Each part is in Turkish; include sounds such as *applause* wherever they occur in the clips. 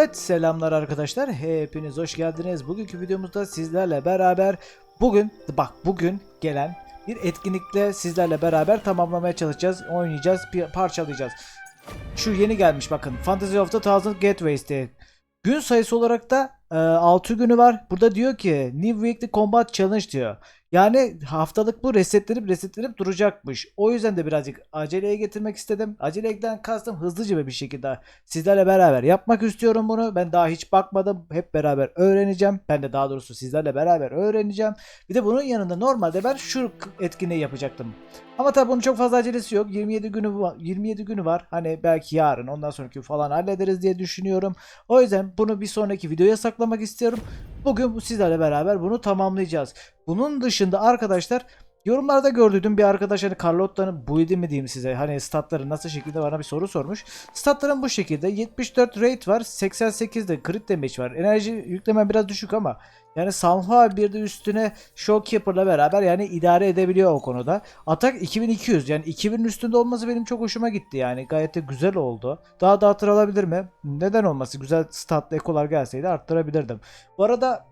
Evet selamlar arkadaşlar. Hepiniz hoş geldiniz. Bugünkü videomuzda sizlerle beraber bugün bak bugün gelen bir etkinlikle sizlerle beraber tamamlamaya çalışacağız. Oynayacağız, parçalayacağız. Şu yeni gelmiş bakın. Fantasy of the Thousand Gateways diye. Gün sayısı olarak da e, 6 günü var. Burada diyor ki New Weekly Combat Challenge diyor. Yani haftalık bu resetlenip resetlenip duracakmış. O yüzden de birazcık aceleye getirmek istedim. Aceleden kastım hızlıca bir şekilde sizlerle beraber yapmak istiyorum bunu. Ben daha hiç bakmadım. Hep beraber öğreneceğim. Ben de daha doğrusu sizlerle beraber öğreneceğim. Bir de bunun yanında normalde ben şu etkinliği yapacaktım. Ama tabii bunun çok fazla acelesi yok. 27 günü va- 27 günü var. Hani belki yarın ondan sonraki falan hallederiz diye düşünüyorum. O yüzden bunu bir sonraki videoya saklamak istiyorum. Bugün bu sizlerle beraber bunu tamamlayacağız. Bunun dışında arkadaşlar Yorumlarda gördüğüm bir arkadaş hani Carlotta'nın build'i mi diyeyim size hani statları nasıl şekilde bana bir soru sormuş. Statların bu şekilde 74 rate var 88 de crit damage var. Enerji yüklemen biraz düşük ama yani Sanhua bir de üstüne Showkeeper'la beraber yani idare edebiliyor o konuda. Atak 2200 yani 2000'in üstünde olması benim çok hoşuma gitti yani gayet de güzel oldu. Daha da arttırılabilir mi? Neden olması? Güzel statlı ekolar gelseydi arttırabilirdim. Bu arada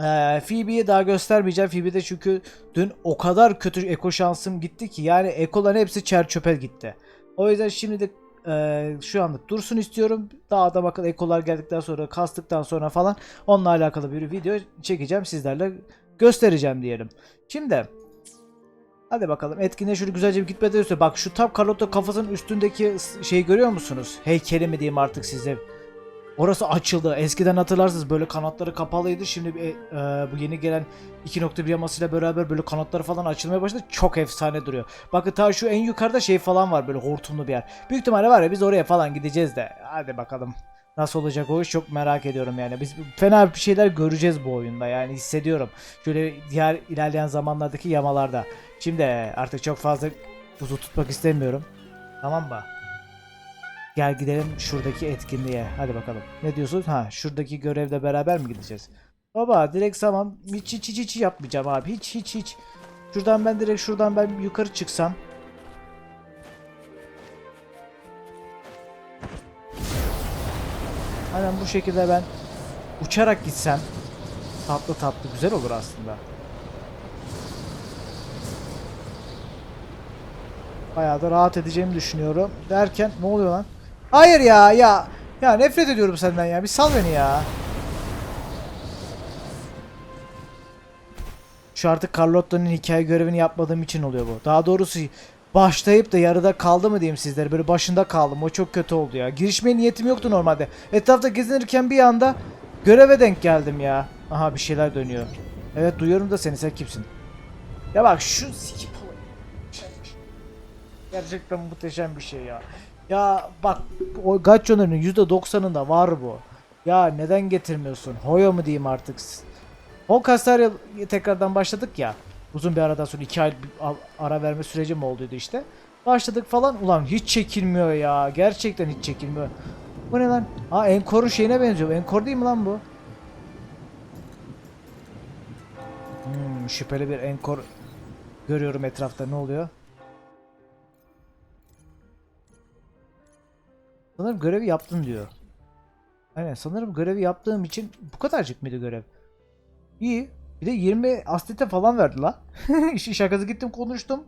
ee, Phoebe'yi daha göstermeyeceğim. Phoebe'de çünkü dün o kadar kötü eko şansım gitti ki yani ekoların hepsi çer çöpe gitti. O yüzden şimdi de e, şu anlık dursun istiyorum. Daha da bakın ekolar geldikten sonra kastıktan sonra falan onunla alakalı bir video çekeceğim sizlerle göstereceğim diyelim. Şimdi Hadi bakalım etkinliğe şöyle güzelce bir gitmeden bak şu tam Carlotto kafasının üstündeki şeyi görüyor musunuz? Heykeli mi diyeyim artık size. Orası açıldı. Eskiden hatırlarsınız böyle kanatları kapalıydı. Şimdi e, e, bu yeni gelen 2.1 yamasıyla beraber böyle kanatları falan açılmaya başladı. Çok efsane duruyor. Bakın ta şu en yukarıda şey falan var böyle hortumlu bir yer. Büyük ihtimalle var ya biz oraya falan gideceğiz de. Hadi bakalım. Nasıl olacak o iş çok merak ediyorum yani. Biz fena bir şeyler göreceğiz bu oyunda yani hissediyorum. Şöyle diğer ilerleyen zamanlardaki yamalarda. Şimdi artık çok fazla buzu tutmak istemiyorum. Tamam mı? Gel gidelim şuradaki etkinliğe. Hadi bakalım. Ne diyorsun? Ha şuradaki görevle beraber mi gideceğiz? Baba direkt tamam. Hiç hiç hiç, hiç yapmayacağım abi. Hiç hiç hiç. Şuradan ben direkt şuradan ben yukarı çıksam. Aynen bu şekilde ben uçarak gitsem tatlı tatlı güzel olur aslında. Bayağı da rahat edeceğimi düşünüyorum. Derken ne oluyor lan? Hayır ya ya. Ya nefret ediyorum senden ya. Bir sal beni ya. Şu artık Carlotta'nın hikaye görevini yapmadığım için oluyor bu. Daha doğrusu başlayıp da yarıda kaldı mı diyeyim sizlere. Böyle başında kaldım. O çok kötü oldu ya. Girişmeye niyetim yoktu normalde. Etrafta gezinirken bir anda göreve denk geldim ya. Aha bir şeyler dönüyor. Evet duyuyorum da seni. Sen kimsin? Ya bak şu sikip. Gerçekten muhteşem bir şey ya. Ya bak o Gaccion'un %90'ında var bu. Ya neden getirmiyorsun? Hoyo mu diyeyim artık? Honkaster tekrardan başladık ya. Uzun bir aradan sonra 2 ay ara verme süreci mi olduydu işte. Başladık falan. Ulan hiç çekilmiyor ya. Gerçekten hiç çekilmiyor. Bu ne lan? Ha Encore'un şeyine benziyor. Encore değil mi lan bu? Hmm, şüpheli bir Encore görüyorum etrafta. Ne oluyor? Sanırım görevi yaptın diyor. Aynen sanırım görevi yaptığım için bu kadarcık mıydı görev? İyi. Bir de 20 aslite falan verdi la. *laughs* İşin şakası gittim konuştum.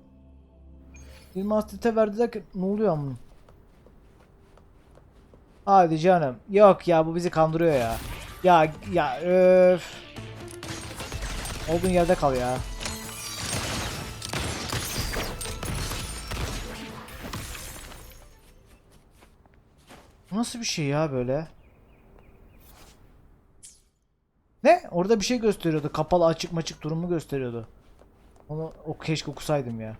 20 aslite verdi derken ne oluyor amına? Hadi canım. Yok ya bu bizi kandırıyor ya. Ya ya öf. Olduğun yerde kal ya. Bu nasıl bir şey ya böyle? Ne? Orada bir şey gösteriyordu. Kapalı açık maçık durumu gösteriyordu. Onu o keşke okusaydım ya.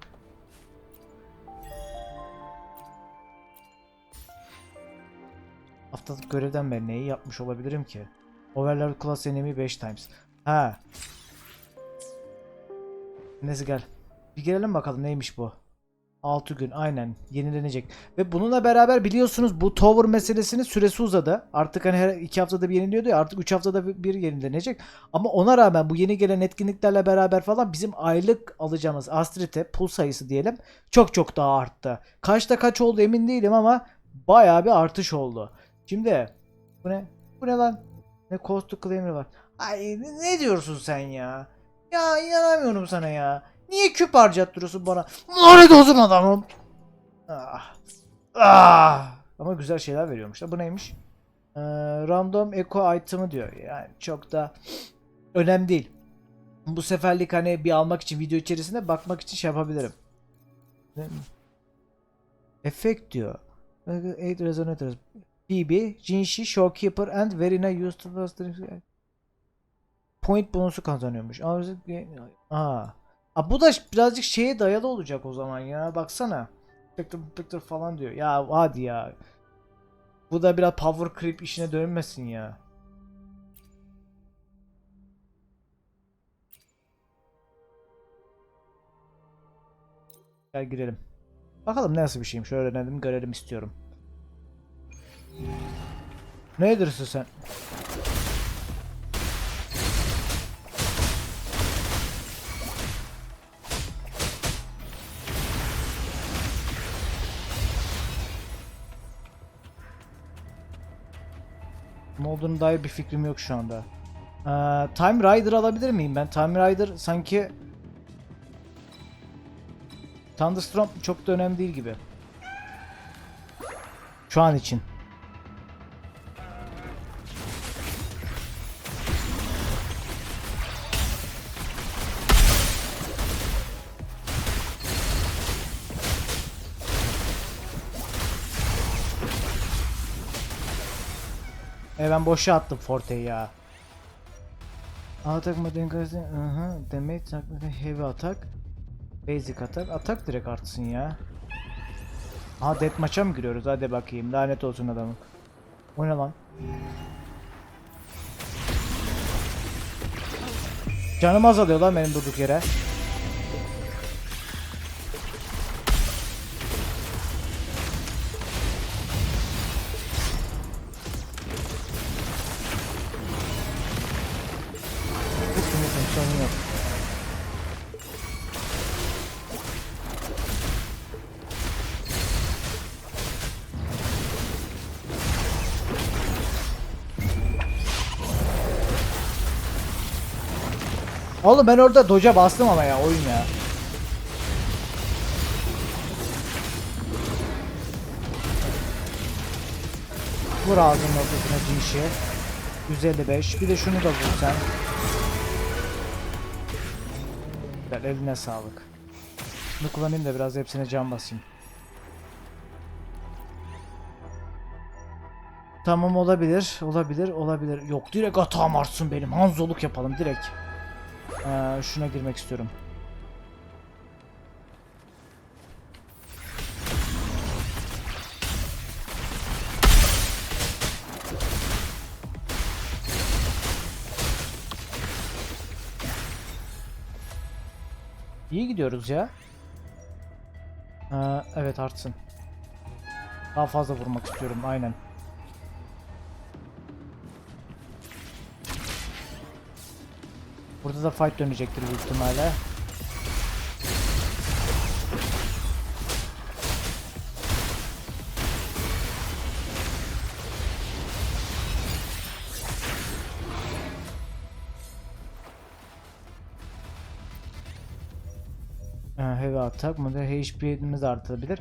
Haftalık görevden ben neyi yapmış olabilirim ki? Overlord class enemy 5 times. Ha. Neyse gel. Bir gelelim bakalım neymiş bu. 6 gün aynen yenilenecek. Ve bununla beraber biliyorsunuz bu tower meselesinin süresi uzadı. Artık hani her 2 haftada bir yeniliyordu ya artık 3 haftada bir yenilenecek. Ama ona rağmen bu yeni gelen etkinliklerle beraber falan bizim aylık alacağımız astrite pul sayısı diyelim çok çok daha arttı. Kaçta kaç oldu emin değilim ama bayağı bir artış oldu. Şimdi Bu ne? Bu ne lan? Ne Cost to Claimer var. Ay ne diyorsun sen ya? Ya inanamıyorum sana ya. Niye küp harcattırıyorsun bana? Lanet olsun adamım. Ah. Ah. Ama güzel şeyler veriyormuş. da. Bu neymiş? Ee, random eco item'ı diyor. Yani çok da önemli değil. Bu seferlik hani bir almak için video içerisinde bakmak için şey yapabilirim. Efekt diyor. 8 resonators. BB, Jinshi, Showkeeper and Verina used to point bonusu kazanıyormuş. Aa, Aa, bu da birazcık şeye dayalı olacak o zaman ya. Baksana. Spectre, Spectre falan diyor. Ya hadi ya. Bu da biraz power creep işine dönmesin ya. Gel girelim. Bakalım nasıl bir şeymiş öğrenelim görelim istiyorum. Nedirsin sen? Ne olduğunu dair bir fikrim yok şu anda. Ee, Time Rider alabilir miyim ben? Time Rider sanki Thunderstorm çok da önemli değil gibi. Şu an için. Ben boşa attım Forte'yi ya. Atak mı dengesi? Aha, damage takmadı heavy atak. Basic atak. Atak direkt artsın ya. Aha death maça mı giriyoruz? Hadi bakayım. Lanet olsun adamım. O ne lan? Canım azalıyor lan benim durduk yere. Oğlum ben orada doca bastım ama ya oyun ya. Vur ağzının ortasına cinşi. 155. Bir de şunu da vur sen. Güzel eline sağlık. Bunu kullanayım da biraz hepsine can basayım. Tamam olabilir, olabilir, olabilir. Yok direkt atağım artsın benim. Hanzoluk yapalım direkt. Ee, şuna girmek istiyorum. İyi gidiyoruz ya. Ee, evet artsın. Daha fazla vurmak istiyorum aynen. Burada da fight dönecektir büyük ihtimalle. Heavy atak da HP'miz artabilir.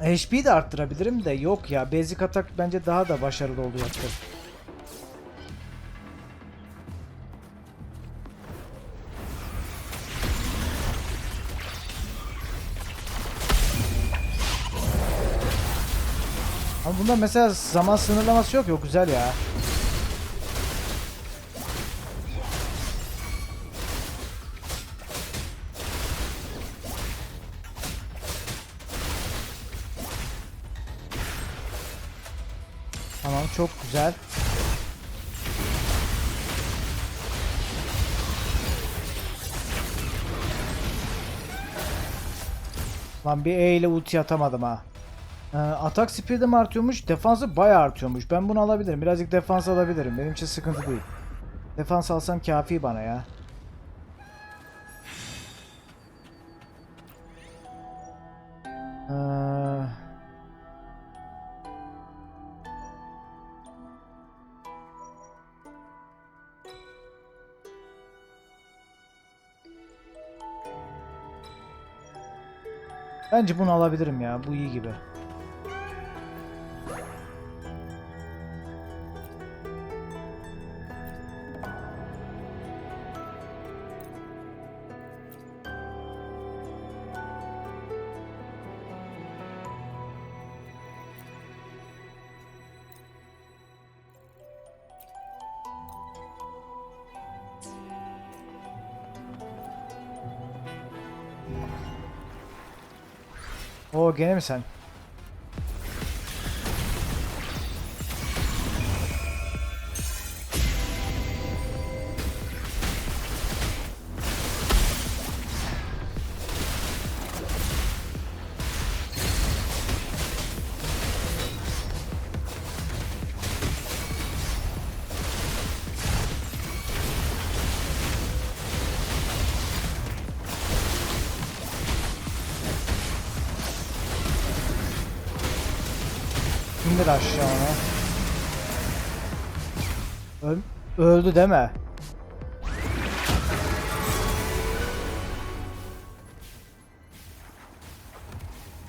HP'yi de arttırabilirim de yok ya. Basic atak bence daha da başarılı olacaktır. Bunda mesela zaman sınırlaması yok yok güzel ya. Tamam çok güzel. Lan bir E ile ulti atamadım ha. Ee, atak speed'i mi artıyormuş? Defansı bayağı artıyormuş. Ben bunu alabilirim. Birazcık defans alabilirim. Benim için sıkıntı değil. Defans alsam kafi bana ya. Ee, Bence bunu alabilirim ya. Bu iyi gibi. Oo gene mi? İndir aşağı onu. Öl öldü deme.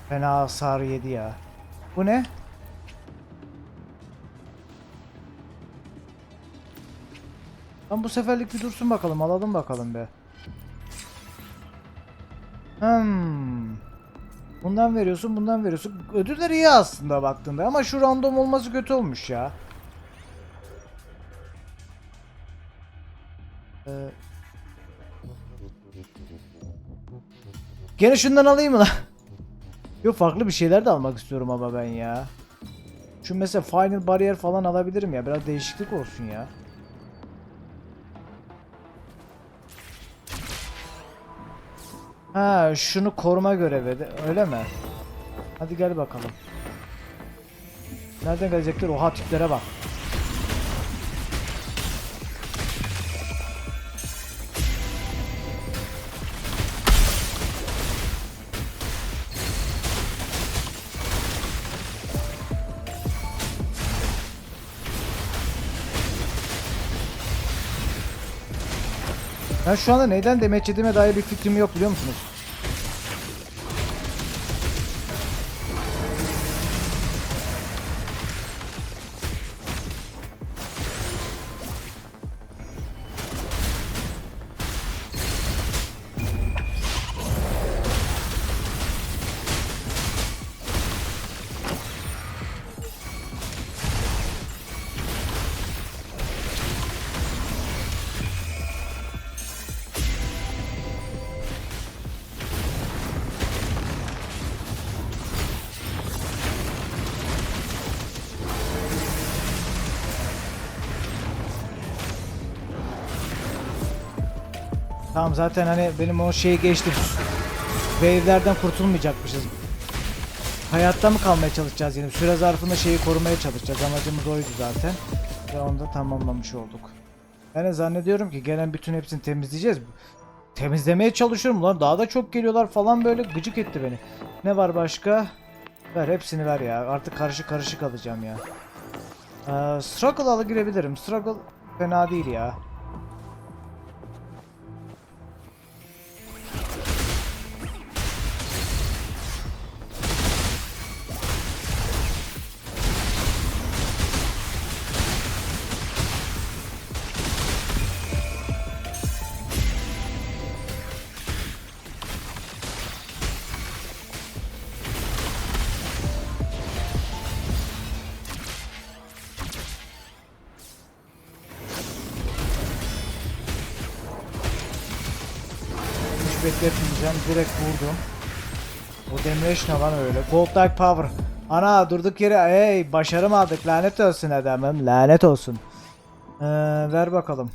Fena hasar yedi ya. Bu ne? Lan bu seferlik bir dursun bakalım alalım bakalım be. Hmm. Bundan veriyorsun, bundan veriyorsun. Ödüller iyi aslında baktığında ama şu random olması kötü olmuş ya. Ee... Gene şundan alayım mı lan? Yok farklı bir şeyler de almak istiyorum ama ben ya. Şu mesela final bariyer falan alabilirim ya. Biraz değişiklik olsun ya. Ha şunu koruma görevi de- öyle mi? Hadi gel bakalım. Nereden gelecekler? Oha tiplere bak. Ben şu anda neyden demet yediğime dair bir fikrim yok biliyor musunuz? Tamam zaten hani benim o şeyi geçtim. Wave'lerden kurtulmayacakmışız. Hayatta mı kalmaya çalışacağız yine? Süre zarfında şeyi korumaya çalışacağız. Amacımız oydu zaten. Ve onu da tamamlamış olduk. Ben de zannediyorum ki gelen bütün hepsini temizleyeceğiz. Temizlemeye çalışıyorum lan. Daha da çok geliyorlar falan böyle gıcık etti beni. Ne var başka? Ver hepsini ver ya. Artık karışık karışık alacağım ya. Ee, struggle alı girebilirim. Struggle fena değil ya. Bekletmeyeceğim. Direkt vurdum. O demeç ne lan öyle? Gold like power. Ana durduk yere hey başarım aldık lanet olsun adamım lanet olsun. Ee, ver bakalım.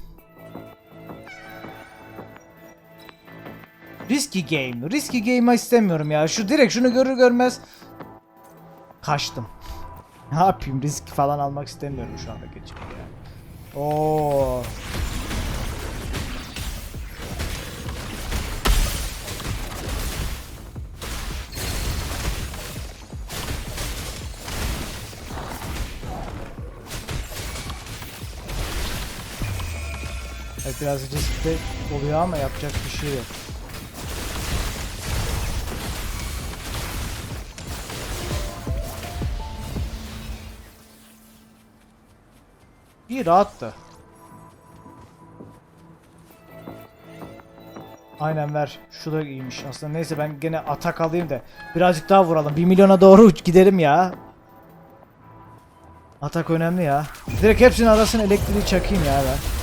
Risky game. Risky game istemiyorum ya. Şu direkt şunu görür görmez kaçtım. Ne yapayım risk falan almak istemiyorum şu anda geçip ya. Evet biraz riskli oluyor ama yapacak bir şey yok. İyi rahattı. Aynen ver. Şu da iyiymiş aslında. Neyse ben gene atak alayım da birazcık daha vuralım. 1 milyona doğru gidelim ya. Atak önemli ya. Direkt hepsinin arasını elektriği çakayım ya ben.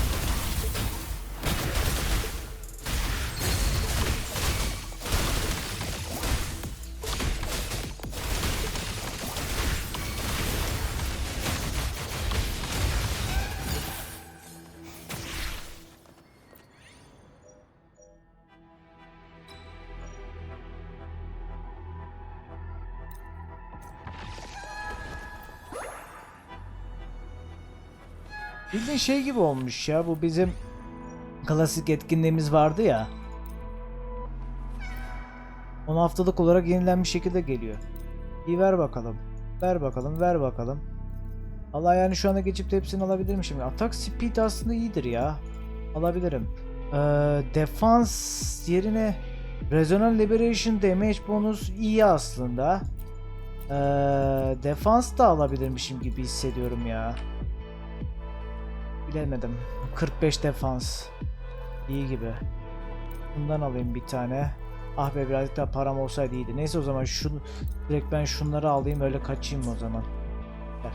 Şey gibi olmuş ya bu bizim klasik etkinliğimiz vardı ya. 10 haftalık olarak yenilenmiş şekilde geliyor. İyi ver bakalım. Ver bakalım, ver bakalım. Allah yani şu anda geçip hepsini alabilirmişim. Atak speed aslında iyidir ya. Alabilirim. Ee, defans yerine Resonant Liberation Damage bonus iyi aslında. Ee, defans da alabilirmişim gibi hissediyorum ya. Bilemedim. 45 defans. İyi gibi. Bundan alayım bir tane. Ah be birazcık daha param olsaydı iyiydi. Neyse o zaman şunu direkt ben şunları alayım öyle kaçayım o zaman. Ver.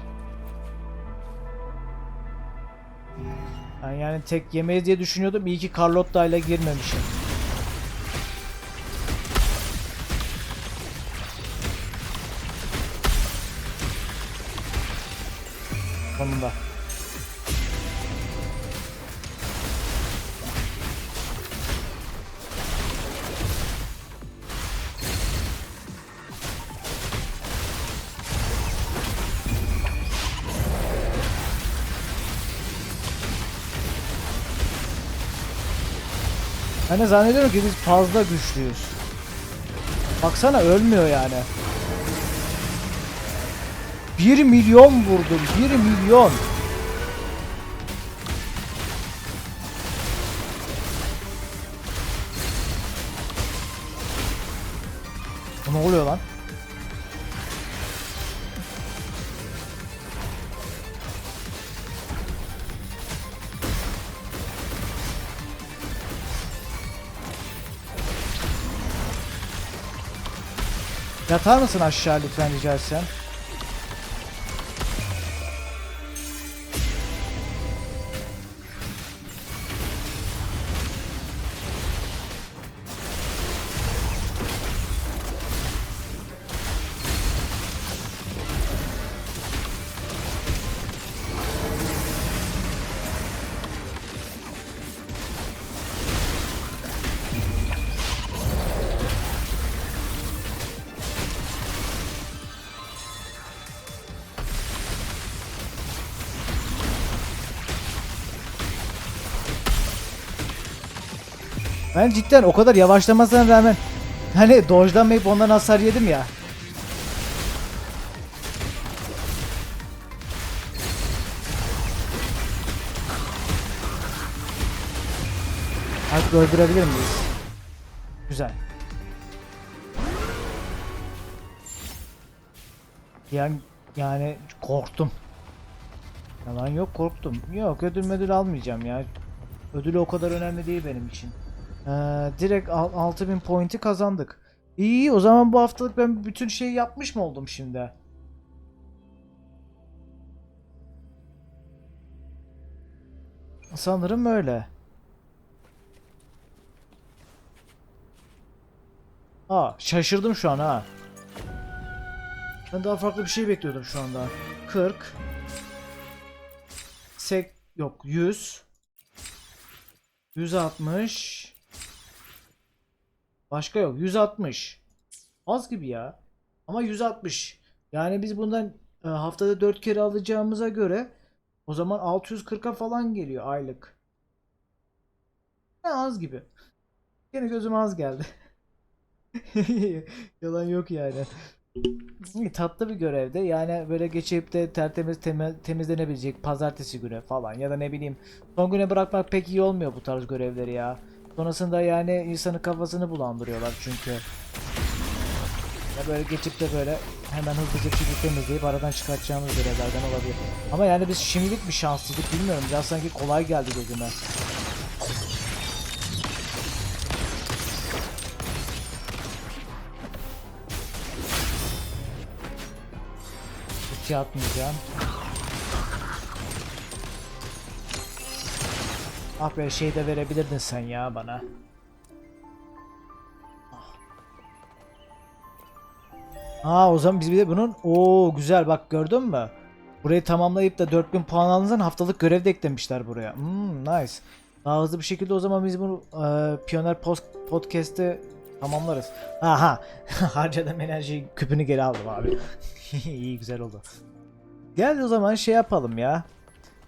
Ben yani tek yemeği diye düşünüyordum. İyi ki Carlotta ile girmemişim. Sonunda. De zannediyorum ki biz fazla güçlüyüz. Baksana ölmüyor yani. 1 milyon vurdum. 1 milyon. Ne oluyor lan? Yatar mısın aşağı lütfen rica etsem? Ben cidden o kadar yavaşlamasına rağmen hani dojlamayıp ondan hasar yedim ya. Artık öldürebilir miyiz? Güzel. Yani, yani korktum. Yalan yok korktum. Yok ödül ödül almayacağım ya. Ödülü o kadar önemli değil benim için. Ee, direkt al- 6000 pointi kazandık. İyi, o zaman bu haftalık ben bütün şeyi yapmış mı oldum şimdi? Sanırım öyle. Aa şaşırdım şu an ha. Ben daha farklı bir şey bekliyordum şu anda. 40 Sek yok 100 160 Başka yok. 160 Az gibi ya. Ama 160 Yani biz bundan e, haftada 4 kere alacağımıza göre O zaman 640'a falan geliyor aylık. Ne az gibi. Yine gözüm az geldi. *laughs* Yalan yok yani. Tatlı bir görevde yani böyle geçip de tertemiz temizlenebilecek pazartesi günü falan ya da ne bileyim son güne bırakmak pek iyi olmuyor bu tarz görevleri ya. Sonrasında yani insanın kafasını bulandırıyorlar çünkü. Ya böyle geçip de böyle hemen hızlıca şekilde temizleyip aradan çıkartacağımız görevlerden olabilir. Ama yani biz şimdilik bir şanssızlık bilmiyorum. Biraz sanki kolay geldi gözüme. Ulti atmayacağım. Ah be şey de verebilirdin sen ya bana. Aa o zaman biz bir de bunun o güzel bak gördün mü? Burayı tamamlayıp da 4000 puan aldığınızdan haftalık görev de eklemişler buraya. Hmm, nice. Daha hızlı bir şekilde o zaman biz bunu e, Piyoner Post Podcast'te tamamlarız. Aha. *laughs* Harcadım enerji küpünü geri aldım abi. *laughs* İyi güzel oldu. Gel o zaman şey yapalım ya.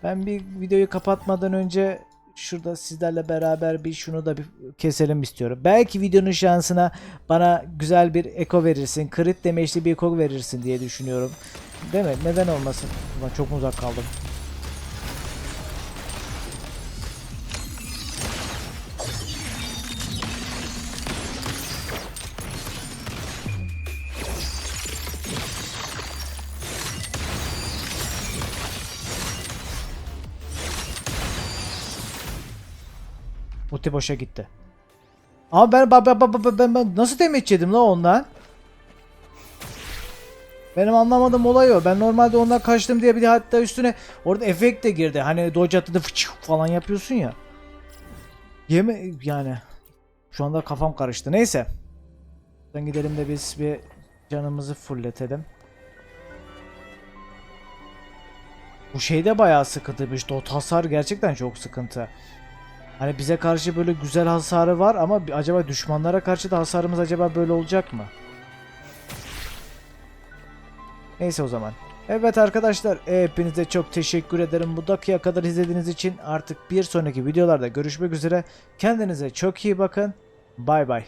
Ben bir videoyu kapatmadan önce şurada sizlerle beraber bir şunu da bir keselim istiyorum. Belki videonun şansına bana güzel bir eko verirsin. Crit demeçli bir eko verirsin diye düşünüyorum. Değil mi? Neden olmasın? Ulan çok uzak kaldım? Ulti boşa gitti. Ama ben ben, ben, ben, ben, ben nasıl demeç yedim la ondan? Benim anlamadığım olay o. Ben normalde ondan kaçtım diye bir de hatta üstüne orada efekt de girdi. Hani dodge attığında fıçık falan yapıyorsun ya. Yeme yani. Şu anda kafam karıştı. Neyse. Buradan gidelim de biz bir canımızı fullletelim. Bu şeyde bayağı sıkıntıymış. Dot hasar gerçekten çok sıkıntı. Hani bize karşı böyle güzel hasarı var ama acaba düşmanlara karşı da hasarımız acaba böyle olacak mı? Neyse o zaman. Evet arkadaşlar hepinize çok teşekkür ederim bu dakikaya kadar izlediğiniz için. Artık bir sonraki videolarda görüşmek üzere. Kendinize çok iyi bakın. Bay bay.